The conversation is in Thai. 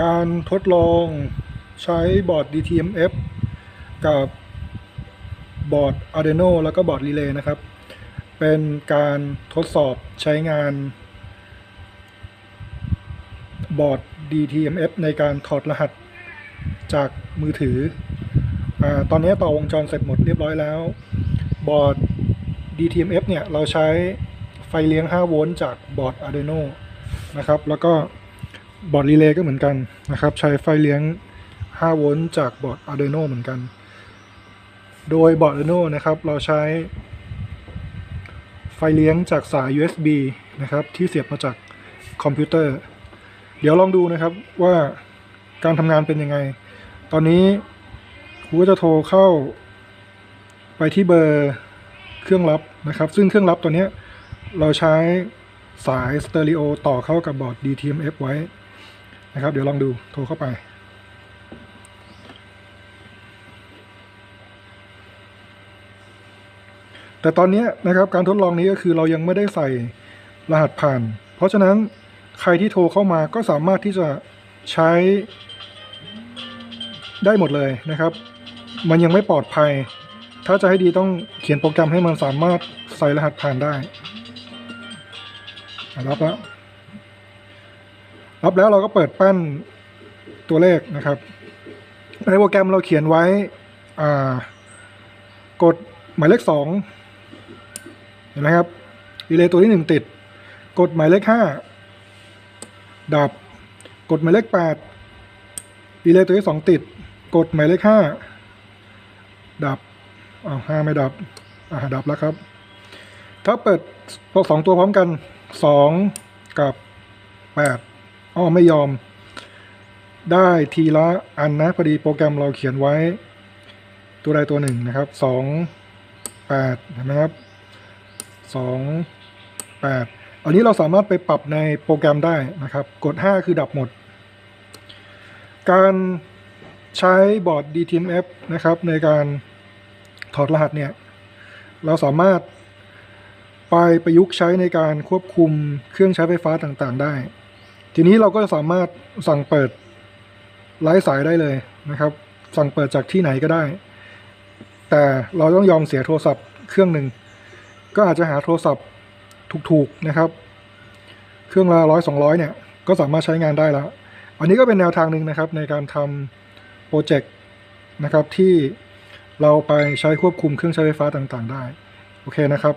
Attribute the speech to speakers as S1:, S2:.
S1: การทดลองใช้บอร์ด DTMF กับบอร์ด Arduino แล้วก็บอร์ด Relay นะครับ เป็นการทดสอบใช้งานบอร์ด DTMF ในการถอดรหัสจากมือถืออตอนนี้ต่อวงจรเสร็จหมดเรียบร้อยแล้ว บอร์ด DTMF เนี่ย เราใช้ไฟเลี้ยง 5 โวลต์จากบอร์ด Arduino นะครับ แล้วก็ บอร์ด Relay ก็เหมือนกันนะครับ ใช้ไฟเลี้ยง 5 โวลต์จากบอร์ด Arduino เหมือนกัน โดยบอร์ด Arduino นะครับ เราใช้ ไฟเลี้ยงจากสาย USB นะครับ ที่เสียบมาจากคอมพิวเตอร์ เดี๋ยวลองดูนะครับว่าการทำงานเป็นยังไง ตอนนี้ครูก็จะโทรเข้าไปที่เบอร์เครื่องรับนะครับ ซึ่งเครื่องรับตัวนี้เราใช้สายสเตอริโอต่อเข้ากับบอร์ด DTMF ไว้ นะครับ เดี๋ยวลองดูโทรเข้าไป แต่ตอนนี้นะครับการทดลองนี้ก็คือเรายังไม่ได้ใส่รหัสผ่าน เพราะฉะนั้นใครที่โทรเข้ามาก็สามารถที่จะใช้ได้หมดเลยนะครับ มันยังไม่ปลอดภัย ถ้าจะให้ดีต้องเขียนโปรแกรมให้มันสามารถใส่รหัสผ่านได้รับแล้ว รับแล้วเราก็เปิดแป้นตัวเลขนะครับ ในโปรแกรมเราเขียนไว้กดหมายเลขสองเห็นไหมครับดีเลย์ตัวที่หนึ่งติด กดหมายเลขห้าดับ กดหมายเลขแปดดีเลย์ตัวที่สองติด กดหมายเลขห้าดับอ้าวห้าไม่ดับอ่าดับแล้วครับ ถ้าเปิดพอสองตัวพร้อมกันสองกับแปด อ้อไม่ยอม ได้ทีละอันนะพอดีโปรแกรมเราเขียนไว้ตัวใดตัวหนึ่งนะครับสองแปดเห็นไหมครับสองแปดอันนี้เราสามารถไปปรับในโปรแกรมได้นะครับ กด 5 คือดับหมด การใช้บอร์ด DTMF นะครับ ในการถอดรหัสเนี่ย เราสามารถไปประยุกต์ใช้ในการควบคุมเครื่องใช้ไฟฟ้าต่างๆได้ ทีนี้เราก็สามารถสั่งเปิดไร้สายได้เลยนะครับ สั่งเปิดจากที่ไหนก็ได้ แต่เราต้องยอมเสียโทรศัพท์เครื่องหนึ่งก็อาจจะหาโทรศัพท์ถูกๆนะครับ เครื่องละร้อยสองร้อยเนี่ยก็สามารถใช้งานได้แล้ว อันนี้ก็เป็นแนวทางหนึ่งนะครับในการทำโปรเจกต์นะครับที่เราไปใช้ควบคุมเครื่องใช้ไฟฟ้าต่างๆ ได้ โอเคนะครับ